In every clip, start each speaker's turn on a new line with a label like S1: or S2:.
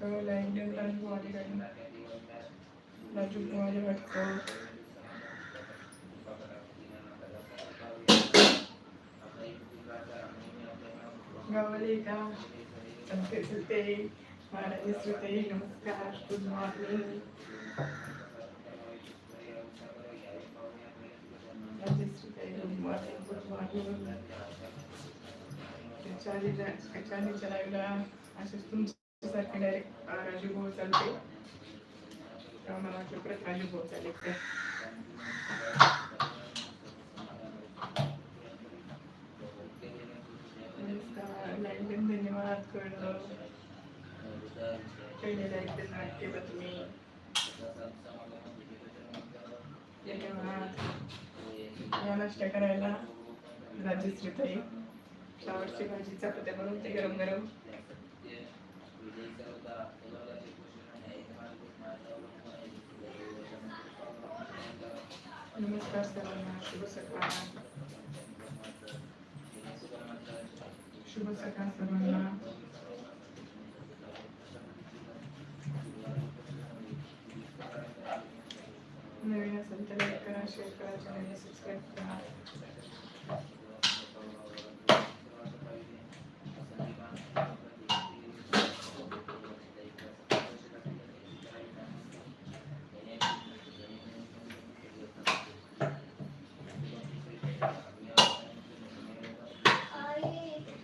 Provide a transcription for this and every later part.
S1: वाटतं लँडन राजू वाले गाडी राजू वाले वाटतं गावाले का संकेत होते महाराज होते नमस्कार गुड मॉर्निंग राजेश्रीताई गुड मॉर्निंग गुड मॉर्निंग चालीच्या लाईव्हला असेच सारखे डायरेक्ट राजू भाऊ चालते. तेव्हा मला वाटलं परत राजू भाऊ चालेल. ते धन्यवाद. कळलं. पहिलेला एकदम नाट्य तुम्ही. धन्यवाद. या नाश्ता करायला. राजश्रीताई फ्लावरची भाजी चपात्या बनवते गरम गरम नमस्कार सर्वांना शुभ सकाळ शुभ सकाळ सर्वांना नवीन असेल तर लाईक करा शेअर करा चॅनलला सबस्क्राईब करा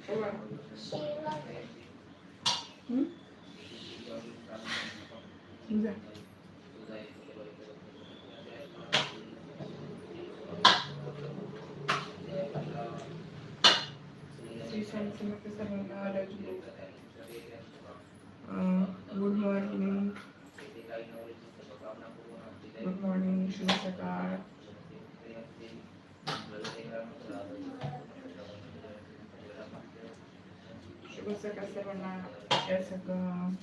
S1: तेव्हा, हम्म? जा. Shri Swami Samarth good morning. Good morning शुभ सकाळ शुभ सकाळ सर्वांना. या सगळं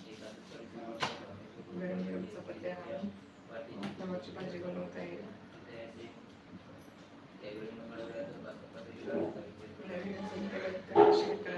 S1: वेळ गरम भाजी बनवता येईल नवीन असेल तर like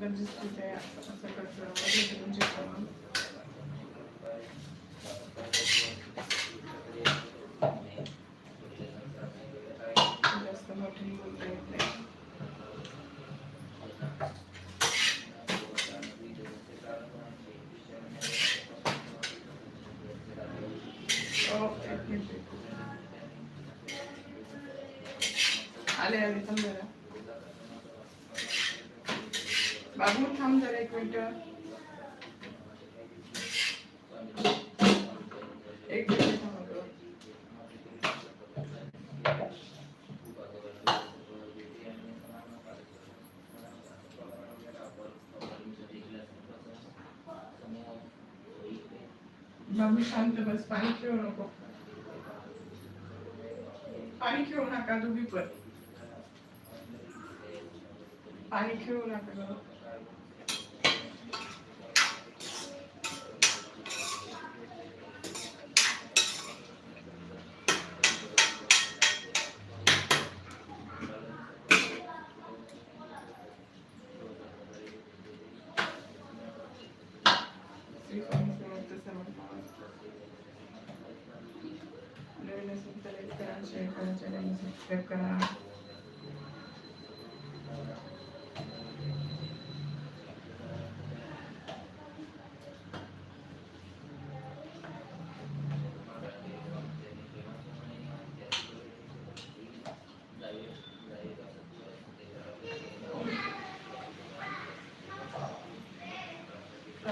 S1: गरजेचं तिथे सकाळचं वजन check जास्त मोठे बोलता येत नाही हो, आले आले थांब बाबू थांब जरा एक मिनिट एक मिनिट थांब गं. बाबू शांत बस पाणी खेळू नको पाणी खेळू नका तुम्ही पण पाणी खेळू नका गं. श्री स्वामी समर्थ सर्वांना नवीन असेल तर like करा शेअर करा चॅनलला सबस्क्राईब करा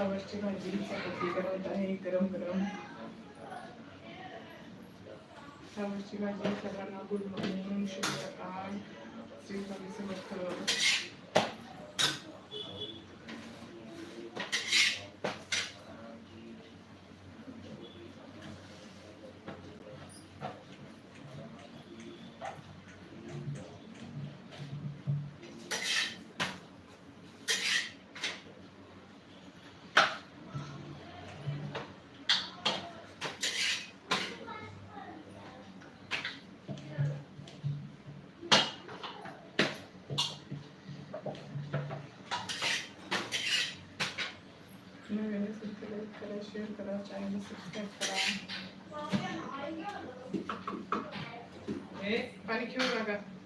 S1: फ्लावरची भाजी चपाती बनवत आहे गरम गरम फ्लावरची भाजी सर्वांना गुड मॉर्निंग शुभ सकाळ श्री स्वामी समर्थ नवीन असेल तर लाईक
S2: करा शेअर करा चॅनल सबस्क्राईब करा पाणी घेऊ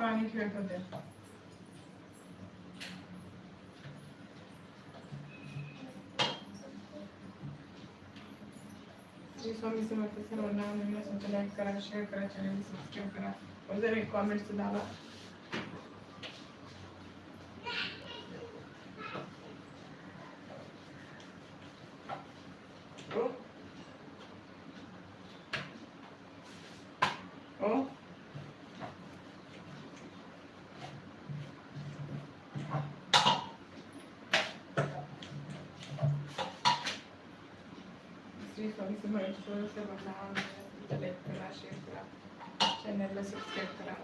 S2: पाणी खेळत होते श्री स्वामी समर्थ सर्वांना नवीन असेल तर लाईक करा शेअर करा चॅनल सबस्क्राईब करा व जर एक कॉमेंट सुद्धा आला ओ स्वामी समर्थ सर्वांना लाईक करा शेअर करा चॅनलला सबस्क्राईब करा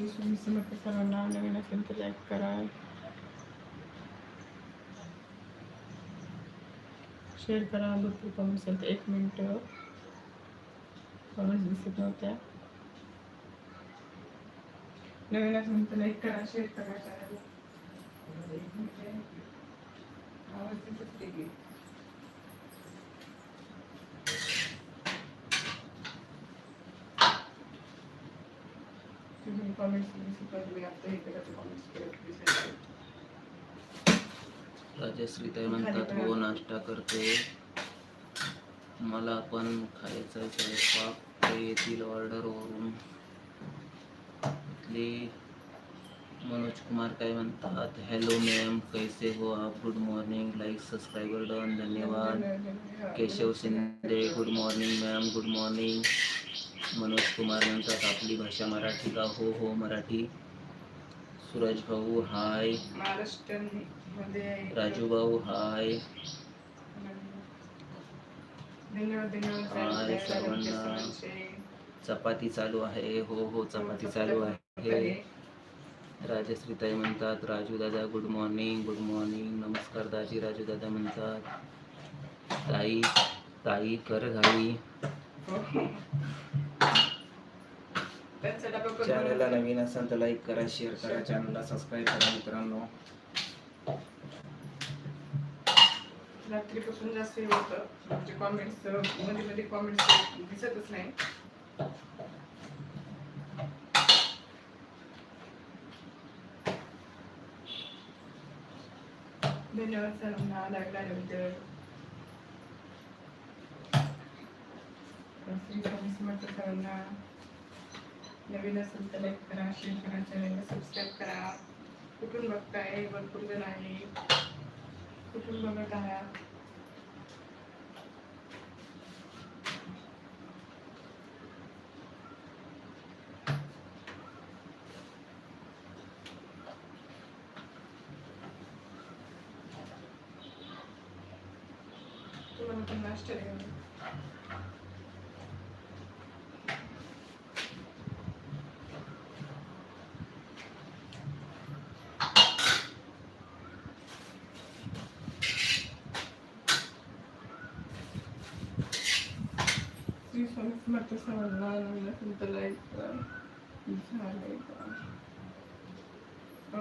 S2: श्री स्वामी समर्थ सर्वांना नवीन असेल तर लाईक करा शेअर करा भरपूर कमेंट्स आहेत एक मिनटं. कमेंट्स दिसत नव्हत्या. नवीन असेल तर लाईक करा शेअर करा चॅनलला एक मिनिट आवाज दिसत कमेंट्स आता हे कमेंट्स करत
S1: राजश्रीताई म्हणतात हो नाश्ता करते. मला पण खायचा स्वयंपाक. ते ऑर्डरवरून. इथले मनोज कुमार काय म्हणतात हॅलो मॅम कैसे हो आप? Good morning. Like subscriber done. धन्यवाद. Keshav Shinde good morning ma'am good morning. Manoj Kumar म्हणतात आपली भाषा मराठी का? हो हो मराठी. सूरज भाऊ हाय. राजू भाऊ हाय. हाय. सर्वांना. चपाती चालू आहे. हो हो चपाती चालू आहे. राजश्रीताई म्हणतात राजू दादा गुड मॉर्निंग गुड मॉर्निंग नमस्कार दाजी राजू दादा म्हणतात. ताई ताई कर घाई.
S2: पण
S1: चॅनलला नवीन असाल तर लाईक करा शेअर करा चॅनलला सबस्क्राईब करा मित्रांनो.
S2: रात्रीपासून जास्त हे होतं. म्हणजे कॉमेंट्समध्ये मध्ये कॉमेंट्स दिसतच नाही. धन्यवाद सर्वांना लागल्याबद्दल श्री स्वामी समर्थ सरांना. नवीन असेल तर लाईक करा शेअर करा चॅनलला सबस्क्राईब करा. कुठून बघताय? भरपूर जण आहे. कुठून बघत आहात? तुम्हाला पण नाश्ता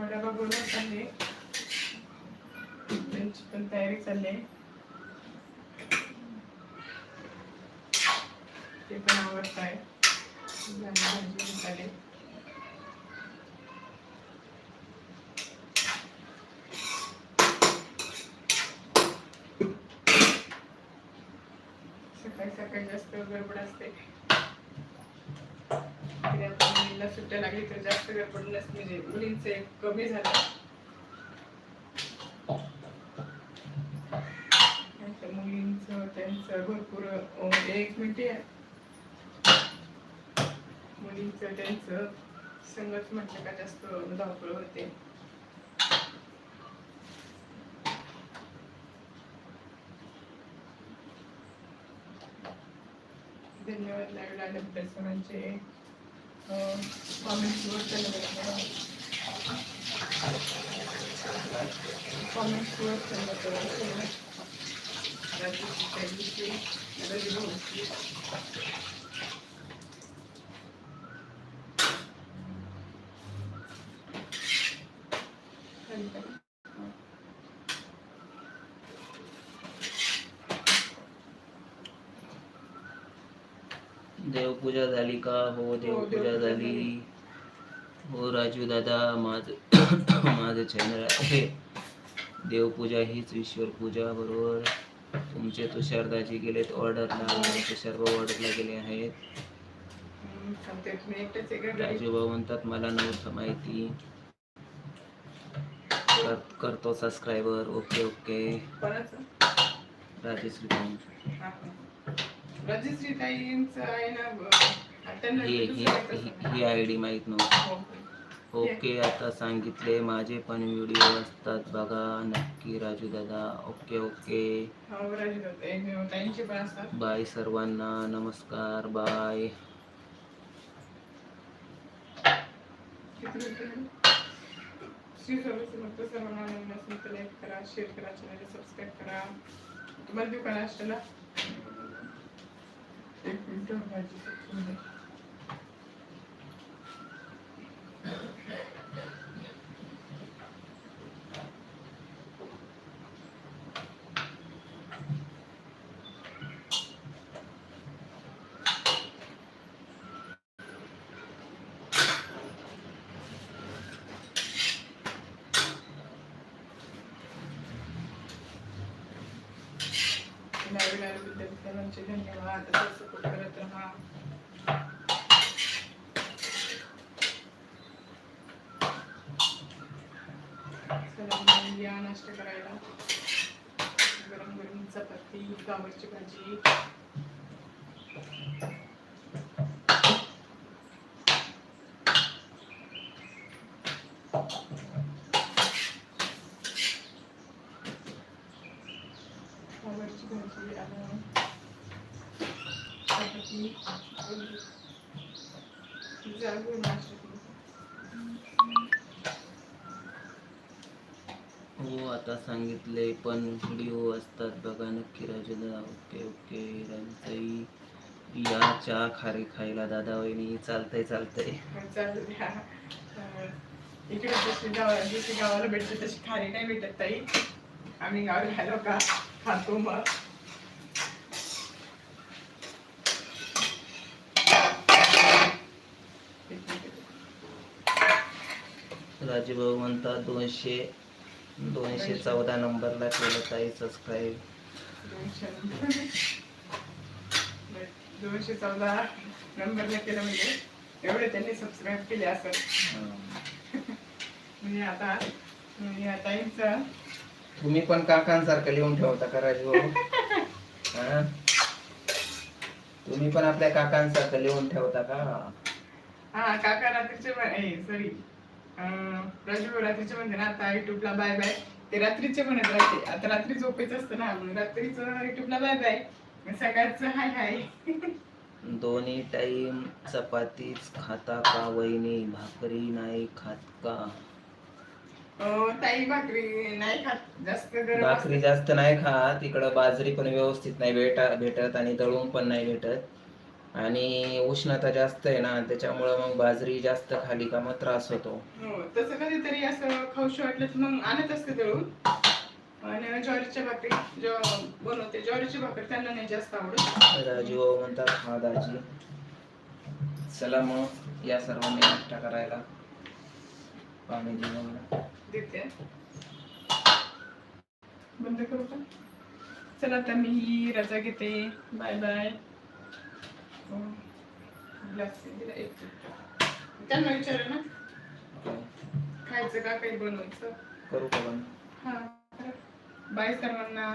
S2: डबा बनवत आहे त्यांची पण तयारी चालली आहे ते पण आवडत आहे झाली भाजी होत सकाळी सकाळी जास्त गडबड असते. सुट्ट्या लागली तर जास्त वेळ नसते म्हणजे मुलींचं एक कमी झालं. मुलींचं त्यांचं भरपूर म्हणजे एक मिनिट आहे. मुलींचं त्यांचं संगत म्हटलं का जास्त धावपळ होते. धन्यवाद लाईव्ह आल्याबद्दल सरांचे कॉमेंट्सवर धन्यवाद कॉमेंट्सवर धन्यवाद राजेश त्यांची रवी भाऊची
S1: देवपूजा झाली का हो देवपूजा
S2: देवपूजा
S1: झाली. हो राजू दादा माझं माझं चॅनल आहे. देवपूजा हीच ईश्वर पूजा बरोबर? तुमचे तुषारदाजी गेलेत ऑर्डरला तुषार भाऊ ऑर्डरला गेले आहेत? राजू भाऊ म्हणतात मला नव्हतं माहिती. कर- करतो सबस्क्रायबर ओके ओके राजेश्री
S2: हा, हा. राजश्री ताईंचं आहे ना
S1: ही
S2: दुसरं
S1: ही
S2: काहीतरी
S1: ही-
S2: सांगा.
S1: ही आय डी माहीत नव्हती
S2: हो, हो.
S1: ओके आता सांगितले माझे पण व्हिडिओ असतात बघा नक्की राजू दादा ओके ओके
S2: हो, राजू दादा. एक ताईंचे पण असतात
S1: बाय सर्वांना नमस्कार बाय
S2: किती मिनिटं? श्री स्वामी समर्थ सर्वांना नवीन असेल तर लाईक करा शेअर करा चॅनल सबस्क्राईब करा तुम्हाला देऊ का नाश्त्याला एक मिनिट भाजी सुकवून दे. नवीन आल्याबद्दल सर्वांचे धन्यवाद. असं सपोर्ट करत राहा. या नाश्ता करायला. गरम गरम चपाती गावरची भाजी गावरची भाजी आणि चपाती जागून नाश्ता केला.
S1: हो आता सांगितले पण व्हिडिओ असतात बघा नक्की राजू दादा ओके ओके राजूताई या चहा खारी खायला दादा वहिनी चालतंय चालतंय.
S2: इकडे जशी गावा जशी गावाला भेटते तशी खारी नाही भेटत ताई. आम्ही गावाला आलो का? खातो मग.
S1: राजू भाऊ म्हणतात दोनशे दोनशे चौदा नंबरला केलं ताई सबस्क्राईब
S2: दोनशे चौदा नंबरला केलं म्हणजे एवढे त्यांनी सबस्क्राईब केले असं. म्हणजे आता म्हणजे या ताईंचं
S1: तुम्ही पण काकांसारखं लिहून ठेवता का राजू भाऊ हा? तुम्ही पण आपल्या काकांसारखं लिहून ठेवता का?
S2: हा काका रात्रीचे सॉरी राजू रात्रीचे म्हणते ना आता युट्यूबला बाय बाय ते रात्रीचे म्हणत राहते. आता रात्री झोपेच असतं ना म्हणून रात्रीचं युट्यूबला बाय बाय सकाळचं हाय हाय.
S1: दोन्ही टाइम चपातीच खाता का वहिनी? भाकरी नाही खात का?
S2: अं, ताई भाकरी नाही खात. जास्त गरम
S1: भाकरी
S2: असते.
S1: जास्त नाही खात. इकडं बाजरी पण व्यवस्थित नाही भेट भेटत आणि दळून पण नाही भेटत. आणि उष्णता जास्त आहे ना त्याच्यामुळं मग बाजरी जास्त खाली का मग त्रास होतो.
S2: हो तसं कधीतरी असं खाऊशी वाटलं तर मग आणत असते दळून आणि ज्वारीच्या भाकरी जो बनवते ज्वारीची भाकरी त्यांना नाही जास्त आवडत.
S1: राजू म्हणतात हा दाजी चला मग या सर्वांनी नाश्ता करायला. पाणी जेवण
S2: देते. बंद करू का? चला आता मी रजा घेते. Bye bye. ग्लास दिला एक मिनिट त्यांना विचारा ना. खायचं का? काही बनवायचं?
S1: करू का
S2: हा बाय सर्वांना